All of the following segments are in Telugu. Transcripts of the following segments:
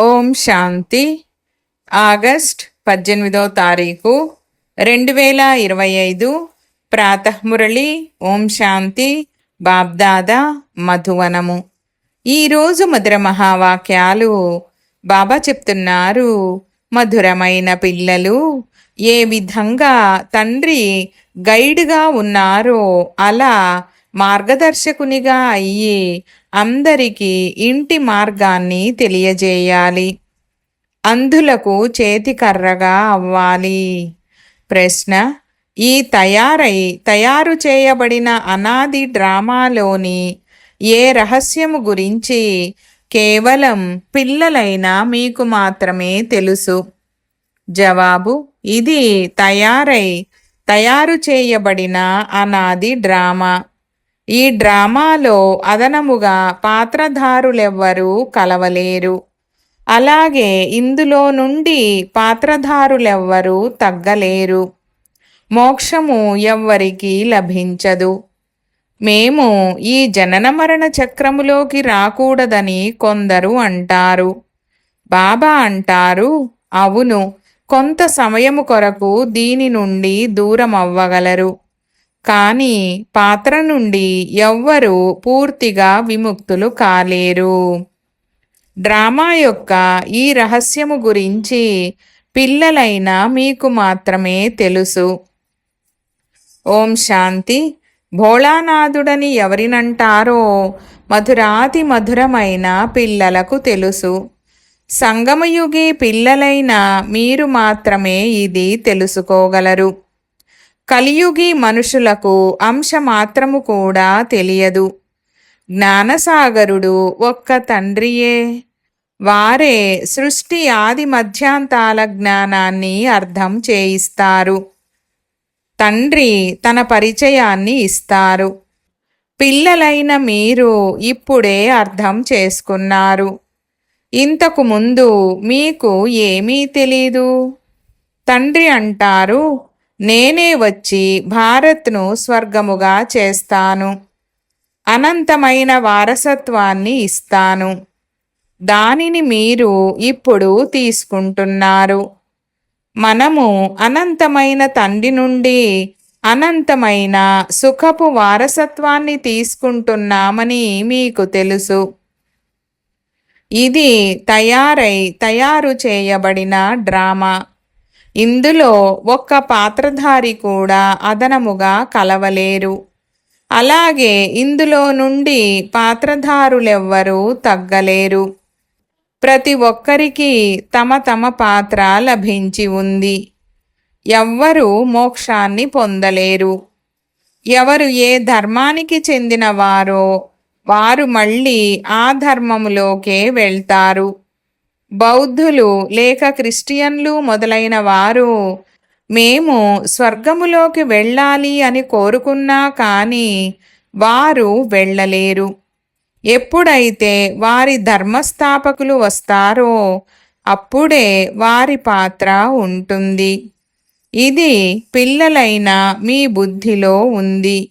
ఓం శాంతి. ఆగస్ట్ పద్దెనిమిదో తారీఖు రెండు వేల ఇరవై ఐదు. ప్రాతఃమురళి ఓం శాంతి బాబ్దాదా మధువనము. ఈరోజు మధుర మహావాక్యాలు బాబా చెప్తున్నారు. మధురమైన పిల్లలు ఏ విధంగా తండ్రి గైడ్గా ఉన్నారో అలా మార్గదర్శకునిగా అయ్యి అందరికీ ఇంటి మార్గాన్ని తెలియజేయాలి. అంధులకు చేతికర్రగా అవ్వాలి. ప్రశ్న ఈ తయారై తయారు చేయబడిన అనాది డ్రామాలోని ఏ రహస్యము గురించి కేవలం పిల్లలైన మీకు మాత్రమే తెలుసు? జవాబు ఇది తయారై తయారు చేయబడిన అనాది డ్రామా. ఈ డ్రామాలో అదనముగా పాత్రధారులెవ్వరూ కలవలేరు. అలాగే ఇందులో నుండి పాత్రధారులెవ్వరూ తగ్గలేరు. మోక్షము ఎవ్వరికీ లభించదు. మేము ఈ జనన మరణ చక్రములోకి రాకూడదని కొందరు అంటారు. బాబా అంటారు అవును కొంత సమయము కొరకు దీని నుండి దూరం అవ్వగలరు కానీ పాత్ర నుండి ఎవ్వరూ పూర్తిగా విముక్తులు కాలేరు. డ్రామా యొక్క ఈ రహస్యము గురించి పిల్లలైన మీకు మాత్రమే తెలుసు. ఓం శాంతి. భోళానాథుడని ఎవరినంటారో మధురాతి మధురమైన పిల్లలకు తెలుసు. సంగమయుగి పిల్లలైన మీరు మాత్రమే ఇది తెలుసుకోగలరు. కలియుగి మనుషులకు అంశ మాత్రము కూడా తెలియదు. జ్ఞానసాగరుడు ఒక్క తండ్రియే. వారే సృష్టి ఆది మధ్యాంతాల జ్ఞానాన్ని అర్థం చేయిస్తారు. తండ్రి తన పరిచయాన్ని ఇస్తారు. పిల్లలైన మీరు ఇప్పుడే అర్థం చేసుకున్నారు. ఇంతకు ముందు మీకు ఏమీ తెలీదు? తండ్రి అంటారు నేనే వచ్చి భారత్ను స్వర్గముగా చేస్తాను. అనంతమైన వారసత్వాన్ని ఇస్తాను. దానిని మీరు ఇప్పుడు తీసుకుంటున్నారు. మనము అనంతమైన తండ్రి నుండి అనంతమైన సుఖపు వారసత్వాన్ని తీసుకుంటున్నామని మీకు తెలుసు. ఇది తయారై తయారు చేయబడిన డ్రామా. ఇందులో ఒక్క పాత్రధారి కూడా అదనముగా కలవలేరు. అలాగే ఇందులో నుండి పాత్రధారులెవ్వరూ తగ్గలేరు. ప్రతి ఒక్కరికి తమ తమ పాత్ర లభించి ఉంది. ఎవ్వరూ మోక్షాన్ని పొందలేరు. ఎవరు ఏ ధర్మానికి చెందినవారో వారు మళ్ళీ ఆ ధర్మములోకే వెళ్తారు. బౌద్ధులు లేక క్రిస్టియన్లు మొదలైన వారు మేము స్వర్గములోకి వెళ్ళాలి అని కోరుకున్నా కానీ వారు వెళ్ళలేరు. ఎప్పుడైతే వారి ధర్మస్థాపకులు వస్తారో అప్పుడే వారి పాత్ర ఉంటుంది. ఇది పిల్లలైన మీ బుద్ధిలో ఉంది.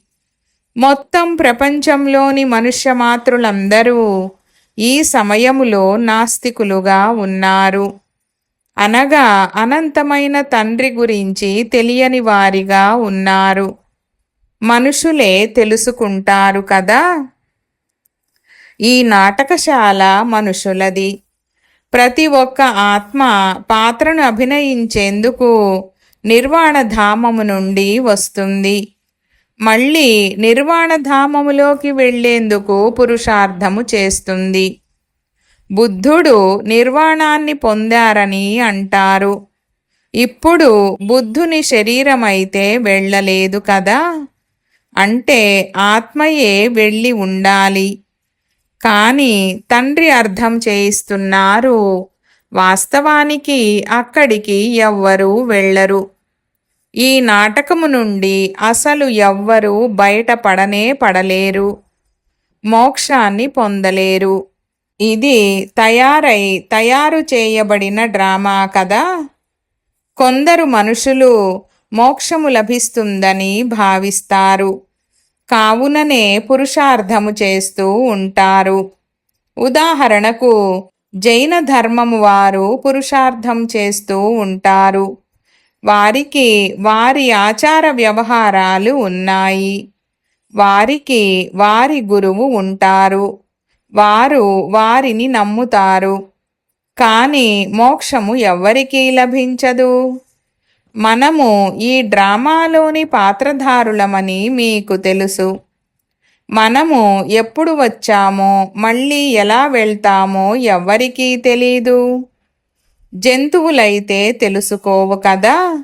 మొత్తం ప్రపంచంలోని మనుష్యమాతృలందరూ ఈ సమయములో నాస్తికులుగా ఉన్నారు. అనగా అనంతమైన తండ్రి గురించి తెలియని వారిగా ఉన్నారు. మనుషులే తెలుసుకుంటారు కదా? ఈ నాటకశాల మనుషులది. ప్రతి ఒక్క ఆత్మ పాత్రను అభినయించేందుకు నిర్వాణ ధామము నుండి వస్తుంది. మళ్ళీ నిర్వాణధామములోకి వెళ్ళేందుకు పురుషార్థము చేస్తుంది. బుద్ధుడు నిర్వాణాన్ని పొందారని అంటారు. ఇప్పుడు బుద్ధుని శరీరమైతే వెళ్ళలేదు కదా? అంటే ఆత్మయే వెళ్ళి ఉండాలి. కానీ తండ్రి అర్థం చేయిస్తున్నారు. వాస్తవానికి అక్కడికి ఎవ్వరూ వెళ్ళరు. ఈ నాటకము నుండి అసలు ఎవ్వరూ బయటపడనే పడలేరు. మోక్షాన్ని పొందలేరు. ఇది తయారై తయారు చేయబడిన డ్రామా కదా? కొందరు మనుషులు మోక్షము లభిస్తుందని భావిస్తారు. కావుననే పురుషార్థము చేస్తూ ఉంటారు. ఉదాహరణకు జైన ధర్మము వారు పురుషార్థం చేస్తూ ఉంటారు. వారికి వారి ఆచార వ్యవహారాలు ఉన్నాయి. వారికి వారి గురువు ఉంటారు. వారు వారిని నమ్ముతారు. కానీ మోక్షము ఎవ్వరికీ లభించదు. మనము ఈ డ్రామాలోని పాత్రధారులమని మీకు తెలుసు. మనము ఎప్పుడు వచ్చామో మళ్ళీ ఎలా వెళ్తామో ఎవ్వరికీ తెలీదు. జంతువులైతే తెలుసుకోవు కదా.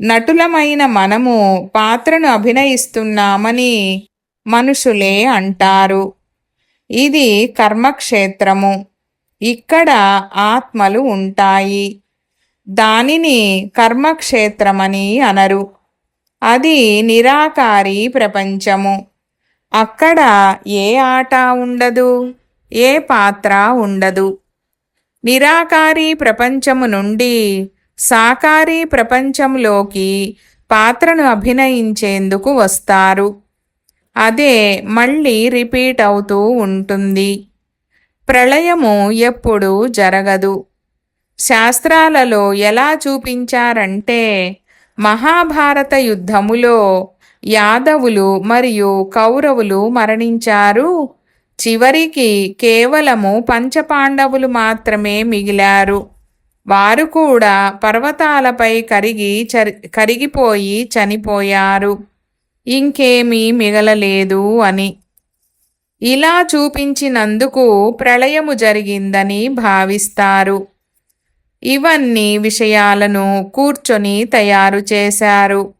నటులమైన మనము పాత్రను అభినయిస్తున్నామని మనుషులే అంటారు. ఇది కర్మక్షేత్రము. ఇక్కడ ఆత్మలు ఉంటాయి. దానిని కర్మక్షేత్రమని అనరు. అది నిరాకారి ప్రపంచము. అక్కడ ఏ ఆట ఉండదు ఏ పాత్ర ఉండదు. నిరాకారి ప్రపంచము నుండి సాకారి ప్రపంచంలోకి పాత్రను అభినయించేందుకు వస్తారు. అదే మళ్ళీ రిపీట్ అవుతూ ఉంటుంది. ప్రళయము ఎప్పుడు జరగదు. శాస్త్రాలలో ఎలా చూపించారంటే మహాభారత యుద్ధములో యాదవులు మరియు కౌరవులు మరణించారు. చివరికి కేవలము పంచపాండవులు మాత్రమే మిగిలారు. వారు కూడా పర్వతాలపై కరిగి చరి కరిగిపోయి చనిపోయారు. ఇంకేమీ మిగలలేదు అని. ఇలా చూపించినందుకు ప్రళయము జరిగిందని భావిస్తారు. ఇవన్నీ విషయాలను కూర్చొని తయారు చేశారు.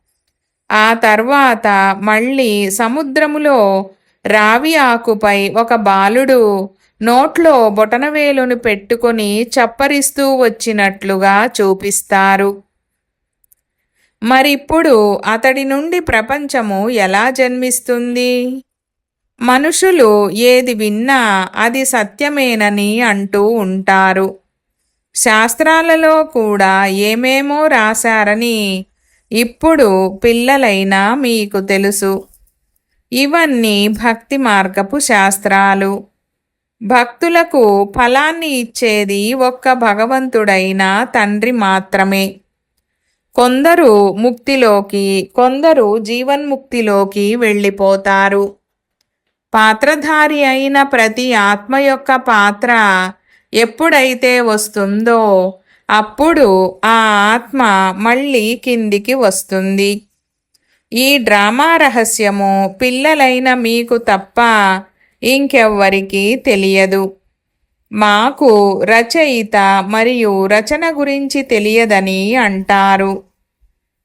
ఆ తర్వాత మళ్ళీ సముద్రములో రావి ఆకుపై ఒక బాలుడు నోట్లో బొటనవేలును పెట్టుకొని చప్పరిస్తూ వచ్చినట్లుగా చూపిస్తారు. మరిప్పుడు అతడి నుండి ప్రపంచము ఎలా జన్మిస్తుంది? మనుషులు ఏది విన్నా అది సత్యమేనని అంటూ ఉంటారు. శాస్త్రాలలో కూడా ఏమేమో రాశారని ఇప్పుడు పిల్లలైనా మీకు తెలుసు. ఇవన్నీ భక్తి మార్గపు శాస్త్రాలు. భక్తులకు ఫలాన్ని ఇచ్చేది ఒక్క భగవంతుడైన తండ్రి మాత్రమే. కొందరు ముక్తిలోకి కొందరు జీవన్ముక్తిలోకి వెళ్ళిపోతారు. పాత్రధారి అయిన ప్రతి ఆత్మ యొక్క పాత్ర ఎప్పుడైతే వస్తుందో అప్పుడు ఆ ఆత్మ మళ్ళీ కిందికి వస్తుంది. ఈ డ్రామా రహస్యము పిల్లలైన మీకు తప్ప ఇంకెవ్వరికీ తెలియదు. మాకు రచయిత మరియు రచన గురించి తెలియదని అంటారు.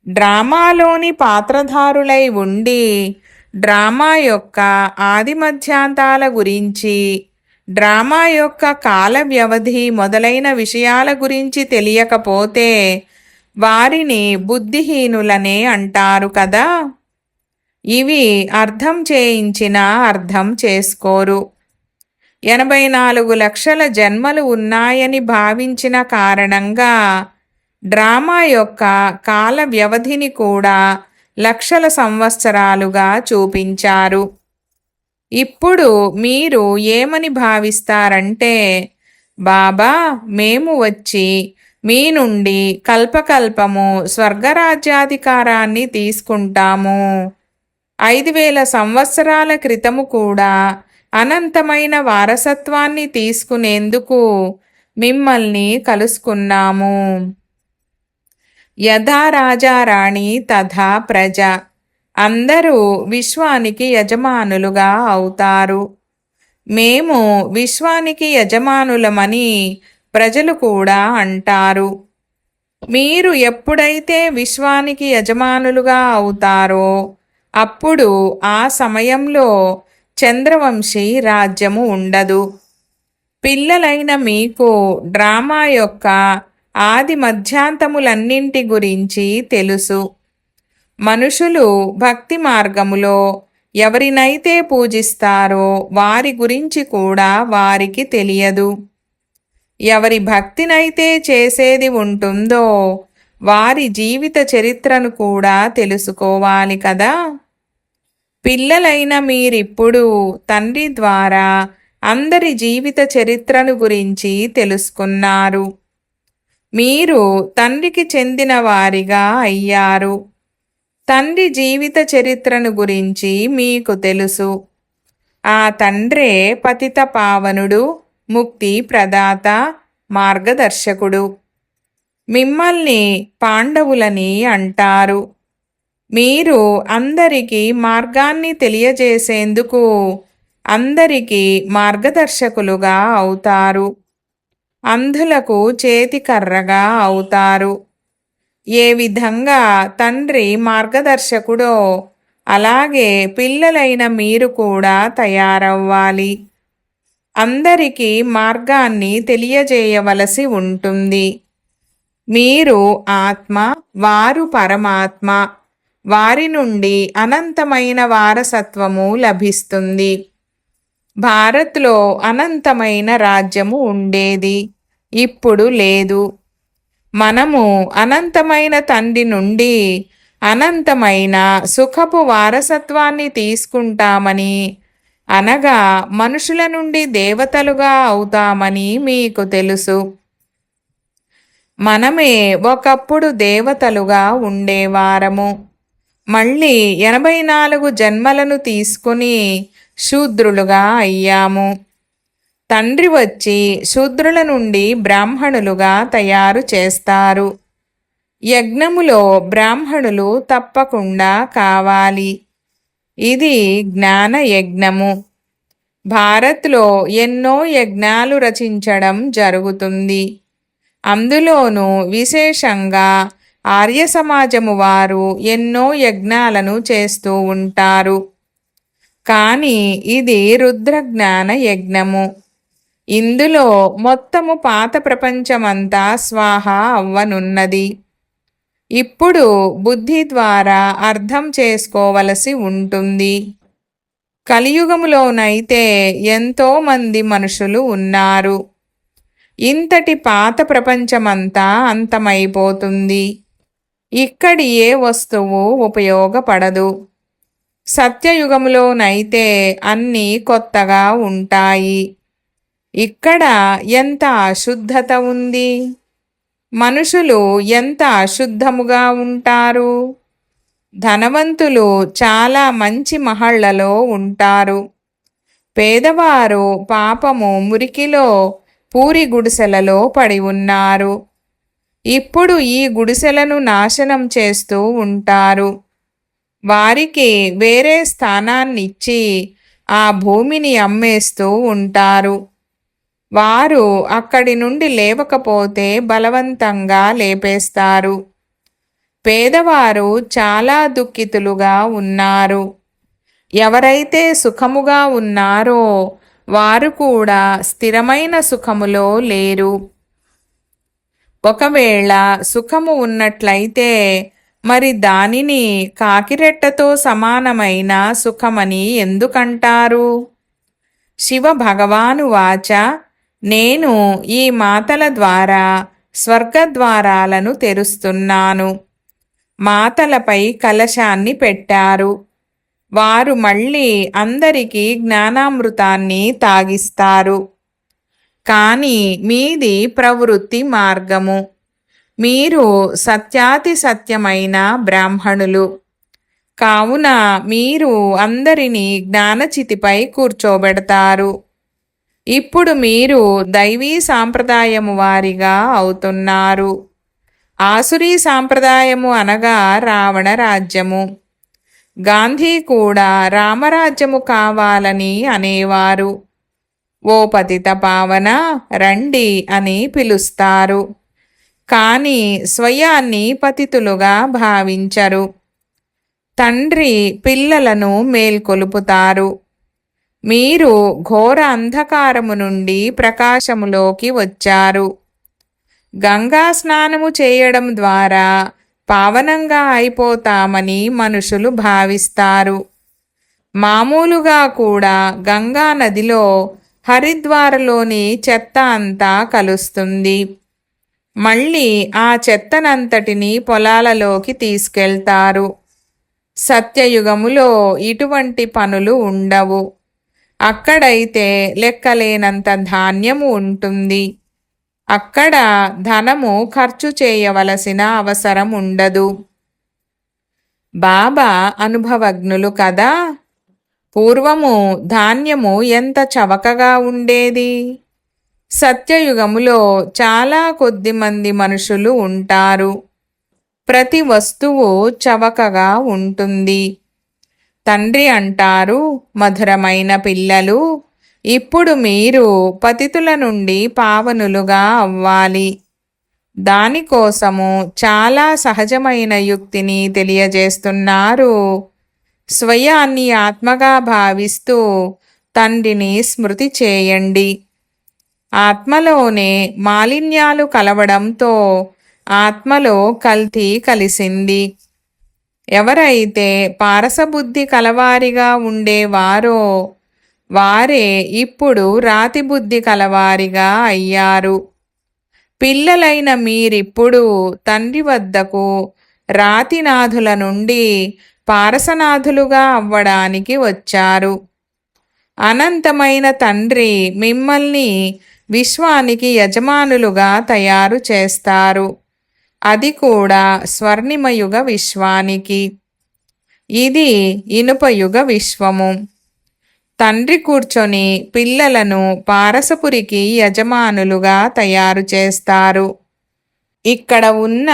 డ్రామాలోని పాత్రధారులై ఉండి డ్రామా యొక్క ఆది మధ్యాంతాల గురించి డ్రామా యొక్క కాల వ్యవధి మొదలైన విషయాల గురించి తెలియకపోతే వారిని బుద్ధిహీనులనే అంటారు కదా. ఇవి అర్థం చేయించినా అర్థం చేసుకోరు. ఎనభై నాలుగు లక్షల జన్మలు ఉన్నాయని భావించిన కారణంగా డ్రామా యొక్క కాల వ్యవధిని కూడా లక్షల సంవత్సరాలుగా చూపించారు. ఇప్పుడు మీరు ఏమని భావిస్తారంటే బాబా మేము వచ్చి మీ నుండి కల్పకల్పము స్వర్గరాజ్యాధికారాన్ని తీసుకుంటాము. ఐదు వేల సంవత్సరాల క్రితము కూడా అనంతమైన వారసత్వాన్ని తీసుకునేందుకు మిమ్మల్ని కలుసుకున్నాము. యథా రాజారాణి తథా ప్రజ. అందరూ విశ్వానికి యజమానులుగా అవుతారు. మేము విశ్వానికి యజమానులమని ప్రజలు కూడా అంటారు. మీరు ఎప్పుడైతే విశ్వానికి యజమానులుగా అవుతారో అప్పుడు ఆ సమయంలో చంద్రవంశీ రాజ్యము ఉండదు. పిల్లలైన మీకు డ్రామా యొక్క ఆది మధ్యాంతములన్నింటి గురించి తెలుసు. మనుషులు భక్తి మార్గములో ఎవరినైతే పూజిస్తారో వారి గురించి కూడా వారికి తెలియదు. ఎవరి భక్తినైతే చేసేది ఉంటుందో వారి జీవిత చరిత్రను కూడా తెలుసుకోవాలి కదా. పిల్లలైన మీరిప్పుడు తండ్రి ద్వారా అందరి జీవిత చరిత్రను గురించి తెలుసుకున్నారు. మీరు తండ్రికి చెందిన వారిగా అయ్యారు. తండ్రి జీవిత చరిత్రను గురించి మీకు తెలుసు. ఆ తండ్రే పతిత పావనుడు. ముక్తి ప్రదాత మార్గదర్శకుడు. మిమ్మల్ని పాండవులని అంటారు. మీరు అందరికీ మార్గాన్ని తెలియజేసేందుకు అందరికీ మార్గదర్శకులుగా అవుతారు. అంధులకు చేతికర్రగా అవుతారు. ఏ విధంగా తండ్రి మార్గదర్శకుడో అలాగే పిల్లలైన మీరు కూడా తయారవ్వాలి. అందరికీ మార్గాన్ని తెలియజేయవలసి ఉంటుంది. మీరు ఆత్మ వారు పరమాత్మ వారి నుండి అనంతమైన వారసత్వము లభిస్తుంది. భారత్లో అనంతమైన రాజ్యము ఉండేది ఇప్పుడు లేదు. మనము అనంతమైన తండ్రి నుండి అనంతమైన సుఖపు వారసత్వాన్ని తీసుకుంటామని అనగా మనుషుల నుండి దేవతలుగా అవుతామని మీకు తెలుసు. మనమే ఒకప్పుడు దేవతలుగా ఉండేవారము. మళ్ళీ ఎనభై నాలుగు జన్మలను తీసుకుని శూద్రులుగా అయ్యాము. తండ్రి వచ్చి శూద్రుల నుండి బ్రాహ్మణులుగా తయారు చేస్తారు. యజ్ఞములో బ్రాహ్మణులు తప్పకుండా కావాలి. ఇది జ్ఞాన యజ్ఞము. భారత్లో ఎన్నో యజ్ఞాలు రచించడం జరుగుతుంది. అందులోనూ విశేషంగా ఆర్య సమాజము వారు ఎన్నో యజ్ఞాలను చేస్తూ ఉంటారు. కానీ ఇది రుద్రజ్ఞాన యజ్ఞము. ఇందులో మొత్తము పాత ప్రపంచమంతా స్వాహ అవ్వనున్నది. ఇప్పుడు బుద్ధి ద్వారా అర్థం చేసుకోవలసి ఉంటుంది. కలియుగములోనైతే ఎంతోమంది మనుషులు ఉన్నారు. ఇంతటి పాత ప్రపంచమంతా అంతమైపోతుంది. ఇక్కడి ఏ వస్తువు ఉపయోగపడదు. సత్యయుగములోనైతే అన్నీ కొత్తగా ఉంటాయి. ఇక్కడ ఎంత అశుద్ధత ఉంది? మనుషులు ఎంత అశుద్ధముగా ఉంటారు? ధనవంతులు చాలా మంచి మహళ్ళలో ఉంటారు. పేదవారు పాపము మురికిలో పూరి గుడిసెలలో పడి ఉన్నారు. ఇప్పుడు ఈ గుడిసెలను నాశనం చేస్తూ ఉంటారు. వారికి వేరే స్థానాన్నిచ్చి ఆ భూమిని అమ్మేస్తూ ఉంటారు. వారు అక్కడి నుండి లేవకపోతే బలవంతంగా లేపేస్తారు. పేదవారు చాలా దుఃఖితులుగా ఉన్నారు. ఎవరైతే సుఖముగా ఉన్నారో వారు కూడా స్థిరమైన సుఖములో లేరు. ఒకవేళ సుఖము ఉన్నట్లయితే మరి దానిని కాకిరెట్టతో సమానమైన సుఖమని ఎందుకంటారు? శివ భగవాను వాచ నేను ఈ మాతల ద్వారా స్వర్గద్వారాలను తెరుస్తున్నాను. మాతలపై కలశాన్ని పెట్టారు. వారు మళ్ళీ అందరికీ జ్ఞానామృతాన్ని తాగిస్తారు. కానీ మీది ప్రవృత్తి మార్గము. మీరు సత్యాతి సత్యమైన బ్రాహ్మణులు. కావున మీరు అందరినీ జ్ఞానచితిపై కూర్చోబెడతారు. ఇప్పుడు మీరు దైవీ సాంప్రదాయము వారిగా అవుతున్నారు. ఆసురీ సాంప్రదాయము అనగా రావణ రాజ్యము. గాంధీ కూడా రామరాజ్యము కావాలని అనేవారు. ఓ పతిత పావన రండి అని పిలుస్తారు. కానీ స్వయాన్ని పతితులుగా భావించరు. తండ్రి పిల్లలను మేల్కొలుపుతారు. మీరు ఘోర అంధకారము నుండి ప్రకాశములోకి వచ్చారు. గంగా స్నానము చేయడం ద్వారా పావనంగా అయిపోతామని మనుషులు భావిస్తారు. మామూలుగా కూడా గంగా నదిలో హరిద్వారలోని చెత్త అంతా కలుస్తుంది. మళ్ళీ ఆ చెత్తనంతటిని పొలాలలోకి తీసుకెళ్తారు. సత్యయుగములో ఇటువంటి పనులు ఉండవు. అక్కడైతే లెక్కలేనంత ధాన్యము ఉంటుంది. అక్కడ ధనము ఖర్చు చేయవలసిన అవసరం ఉండదు. బాబా అనుభవజ్ఞులు కదా. పూర్వము ధాన్యము ఎంత చవకగా ఉండేది? సత్యయుగములో చాలా కొద్ది మంది మనుషులు ఉంటారు. ప్రతి వస్తువు చవకగా ఉంటుంది. తండ్రి అంటారు మధురమైన పిల్లలు. ఇప్పుడు మీరు పతితుల నుండి పావనులుగా అవ్వాలి. దానికోసము చాలా సహజమైన యుక్తిని తెలియజేస్తున్నారు. స్వయాన్ని ఆత్మగా భావిస్తూ తండ్రిని స్మృతి చేయండి. ఆత్మలోనే మాలిన్యాలు కలవడంతో ఆత్మలో కల్తీ కలిసింది. ఎవరైతే పారసబుద్ధి కలవారిగా ఉండేవారో వారే ఇప్పుడు రాతి బుద్ధి కలవారిగా అయ్యారు. పిల్లలైన మీరిప్పుడు తండ్రి వద్దకు రాతినాథుల నుండి పారసనాథులుగా అవ్వడానికి వచ్చారు. అనంతమైన తండ్రి మిమ్మల్ని విశ్వానికి యజమానులుగా తయారు చేస్తారు. అది కూడా స్వర్ణిమయుగ విశ్వానికి. ఇది ఇనుపయుగ విశ్వము. తండ్రి కూర్చొని పిల్లలను పారసపురికి యజమానులుగా తయారు చేస్తారు. ఇక్కడ ఉన్న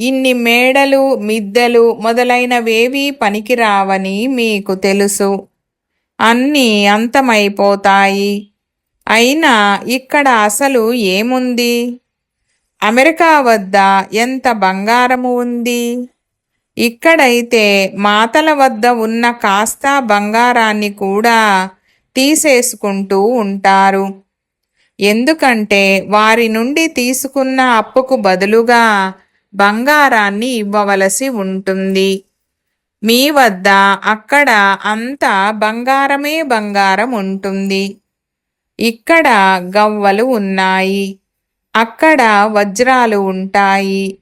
ఇన్ని మేడలు మిద్దెలు మొదలైనవేవీ పనికిరావని మీకు తెలుసు. అన్నీ అంతమైపోతాయి. అయినా ఇక్కడ అసలు ఏముంది? అమెరికా వద్ద ఎంత బంగారము ఉంది? ఇక్కడైతే మాతల వద్ద ఉన్న కాస్త బంగారాన్ని కూడా తీసేసుకుంటూ ఉంటారు. ఎందుకంటే వారి నుండి తీసుకున్న అప్పుకు బదులుగా బంగారాన్ని ఇవ్వవలసి ఉంటుంది. మీ వద్ద అక్కడ అంతా బంగారమే బంగారం ఉంటుంది. ఇక్కడ గవ్వలు ఉన్నాయి. అక్కడ వజ్రాలు ఉంటాయి.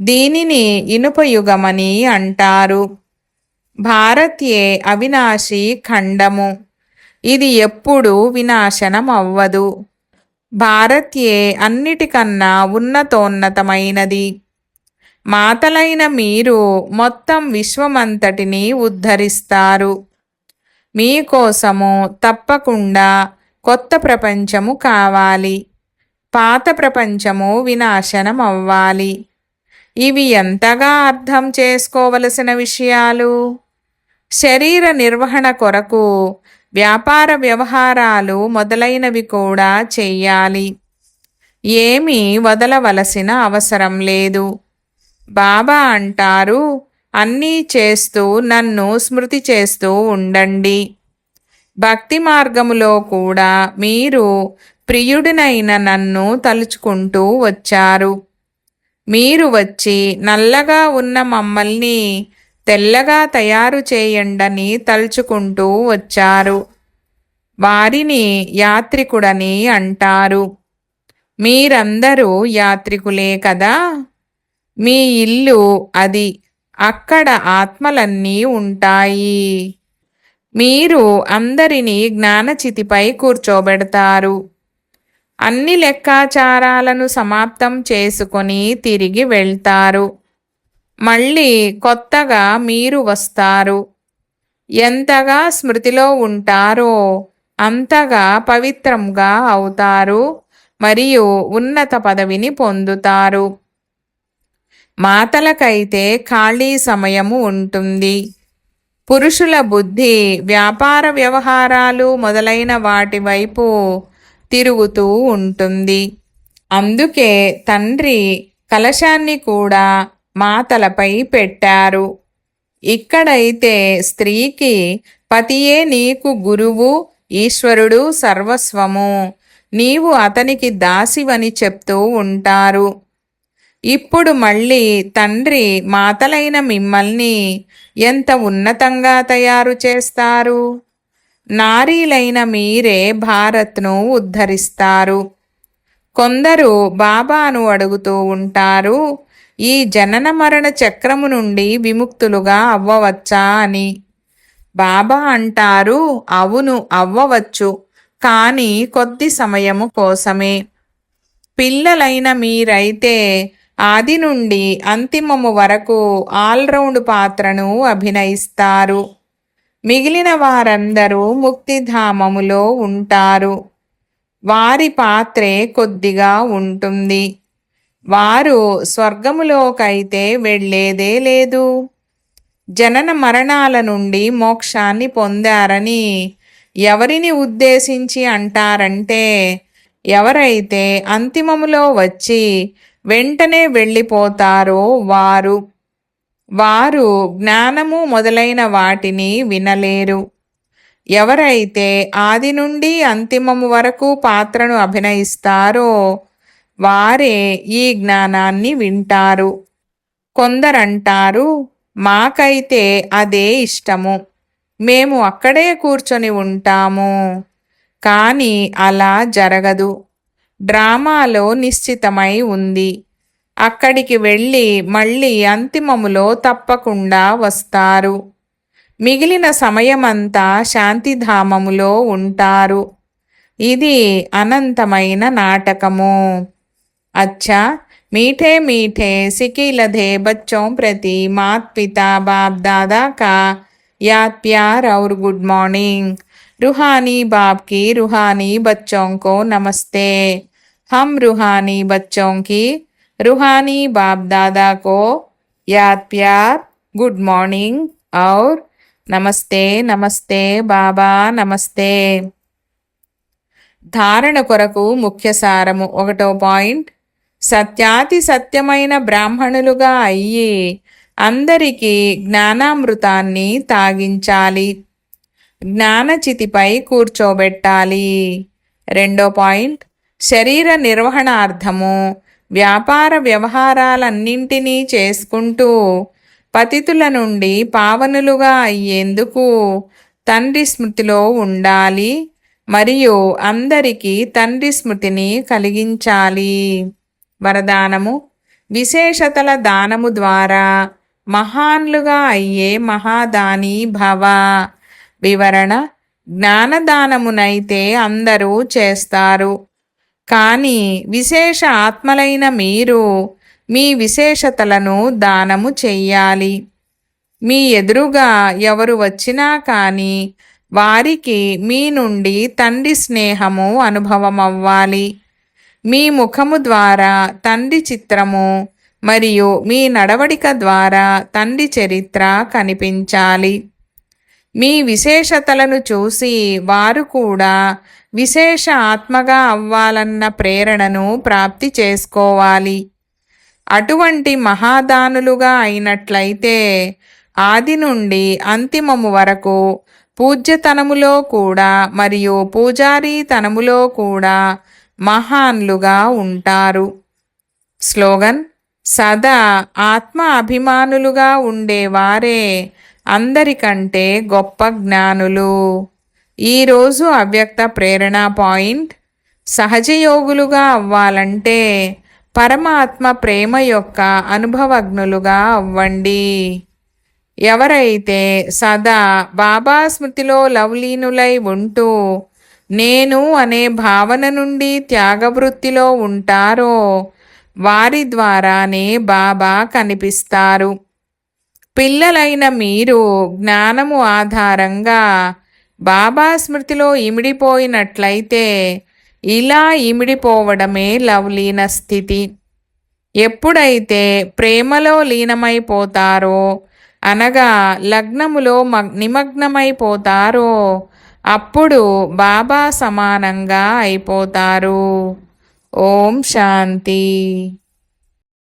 దీనిని ఇనుపయుగమని అంటారు. భారత్యే అవినాశి ఖండము. ఇది ఎప్పుడూ వినాశనం అవ్వదు భారత్యే అన్నిటికన్నా ఉన్నతోన్నతమైనది. మాతలైన మీరు మొత్తం విశ్వమంతటిని ఉద్ధరిస్తారు. మీకోసము తప్పకుండా కొత్త ప్రపంచము కావాలి. పాత ప్రపంచము వినాశనం అవ్వాలి ఇవి ఎంతగా అర్థం చేసుకోవలసిన విషయాలు? శరీర నిర్వహణ కొరకు వ్యాపార వ్యవహారాలు మొదలైనవి కూడా చెయ్యాలి. ఏమీ వదలవలసిన అవసరం లేదు. బాబా అంటారు అన్నీ చేస్తూ నన్ను స్మృతి చేస్తూ ఉండండి. భక్తి మార్గములో కూడా మీరు ప్రియుడినైన నన్ను తలుచుకుంటూ వచ్చారు. మీరు వచ్చి నల్లగా ఉన్న మమ్మల్ని తెల్లగా తయారు చేయండని తలుచుకుంటూ వచ్చారు. వారిని యాత్రికుడని అంటారు. మీరందరూ యాత్రికులే కదా? మీ ఇల్లు అది అక్కడ ఆత్మలన్నీ ఉంటాయి. మీరు అందరినీ జ్ఞానచితిపై కూర్చోబెడతారు. అన్ని లెక్కాచారాలను సమాప్తం చేసుకొని తిరిగి వెళ్తారు. మళ్ళీ కొత్తగా మీరు వస్తారు. ఎంతగా స్మృతిలో ఉంటారో అంతగా పవిత్రంగా అవుతారు మరియు ఉన్నత పదవిని పొందుతారు. మాతలకైతే ఖాళీ సమయము ఉంటుంది. పురుషుల బుద్ధి వ్యాపార వ్యవహారాలు మొదలైన వాటి వైపు తిరుగుతూ ఉంటుంది. అందుకే తండ్రి కలశాన్ని కూడా మాతలపై పెట్టారు. ఇక్కడైతే స్త్రీకి పతియే నీకు గురువు ఈశ్వరుడు సర్వస్వము. నీవు అతనికి దాసివని చెప్తూ ఉంటారు. ఇప్పుడు మళ్ళీ తండ్రి మాతలైన మిమ్మల్ని ఎంత ఉన్నతంగా తయారు చేస్తారు? నారీలైన మీరే భారత్ను ఉద్ధరిస్తారు. కొందరు బాబాను అడుగుతూ ఉంటారు ఈ జనన మరణ చక్రము నుండి విముక్తులుగా అవ్వవచ్చా? అని. బాబా అంటారు అవును అవ్వవచ్చు కానీ కొద్ది సమయము కోసమే. పిల్లలైన మీరైతే ఆది నుండి అంతిమము వరకు ఆల్రౌండ్ పాత్రను అభినయిస్తారు. మిగిలిన వారందరూ ముక్తిధామములో ఉంటారు. వారి పాత్రే కొద్దిగా ఉంటుంది. వారు స్వర్గములోకైతే వెళ్ళేదే లేదు. జనన మరణాల నుండి మోక్షాన్ని పొందారని ఎవరిని ఉద్దేశించి అంటారంటే ఎవరైతే అంతిమములో వచ్చి వెంటనే వెళ్ళిపోతారో వారు. వారు జ్ఞానము మొదలైన వాటిని వినలేరు. ఎవరైతే ఆది నుండి అంతిమము వరకు పాత్రను అభినయిస్తారో వారే ఈ జ్ఞానాన్ని వింటారు. కొందరంటారు మాకైతే అదే ఇష్టము. మేము అక్కడే కూర్చొని ఉంటాము. కానీ అలా జరగదు. డ్రామాలో నిశ్చితమై ఉంది అక్కడికి వెళ్ళి మళ్ళీ అంతిమములో తప్పకుండా వస్తారు మిగిలిన సమయమంతా శాంతిధామములో ఉంటారు ఇది అనంతమైన నాటకము అచ్చా मीठे मीठे सिकी लधे बच्चों प्रति मात पिता बाप दादा का याद प्यार और गुड मॉर्निंग रूहानी बाप की रूहानी बच्चों को नमस्ते हम रूहानी बच्चों की रूहानी बाप दादा को याद प्यार गुड मॉर्निंग और నమస్తే నమస్తే బాబా నమస్తే ధారణ కొరకు ముఖ్య సారము ఒకటో పాయింట్ సత్యాతి సత్యమైన బ్రాహ్మణులుగా అయ్యి అందరికీ జ్ఞానామృతాన్ని తాగించాలి జ్ఞానచితిపై కూర్చోబెట్టాలి రెండో పాయింట్ శరీర నిర్వహణార్థము వ్యాపార వ్యవహారాలన్నింటినీ చేసుకుంటూ పతితుల నుండి పావనులుగా అయ్యేందుకు తండ్రి స్మృతిలో ఉండాలి మరియు అందరికీ తండ్రి స్మృతిని కలిగించాలి. వరదానము. విశేషతల దానము ద్వారా మహాన్లుగా అయ్యే మహాదాని భవ. వివరణ. జ్ఞానదానమునైతే అందరూ చేస్తారు. కానీ విశేష ఆత్మలైన మీరు మీ విశేషతలను దానము చెయ్యాలి. మీ ఎదురుగా ఎవరు వచ్చినా కానీ వారికి మీ నుండి తండ్రి స్నేహము అనుభవమవ్వాలి. మీ ముఖము ద్వారా తండ్రి చిత్రము మరియు మీ నడవడిక ద్వారా తండ్రి చరిత్ర కనిపించాలి. మీ విశేషతలను చూసి వారు కూడా విశేష ఆత్మగా అవ్వాలన్న ప్రేరణను ప్రాప్తి చేసుకోవాలి. అటువంటి మహాదానులుగా అయినట్లయితే ఆది నుండి అంతిమము వరకు పూజ్యతనములో కూడా మరియు పూజారీతనములో కూడా మహాన్లుగా ఉంటారు. స్లోగన్ సదా ఆత్మ అభిమానులుగా ఉండేవారే అందరికంటే గొప్ప జ్ఞానులు. ఈరోజు అవ్యక్త ప్రేరణ పాయింట్ సహజయోగులుగా అవ్వాలంటే పరమాత్మ ప్రేమ యొక్క అనుభవజ్ఞులుగా అవ్వండి. ఎవరైతే సదా బాబా స్మృతిలో లవ్లీనులై ఉంటూ నేను అనే భావన నుండి త్యాగవృత్తిలో ఉంటారో వారి ద్వారానే బాబా కనిపిస్తారు. పిల్లలైన మీరు జ్ఞానము ఆధారంగా బాబా స్మృతిలో ఇమిడిపోయినట్లయితే ఇలా ఇమిడిపోవడమే లవ్లీన స్థితి. ఎప్పుడైతే ప్రేమలో లీనమైపోతారో అనగా లగ్నములో నిమగ్నమైపోతారో అప్పుడు బాబా సమానంగా అయిపోతారు. ఓం శాంతి.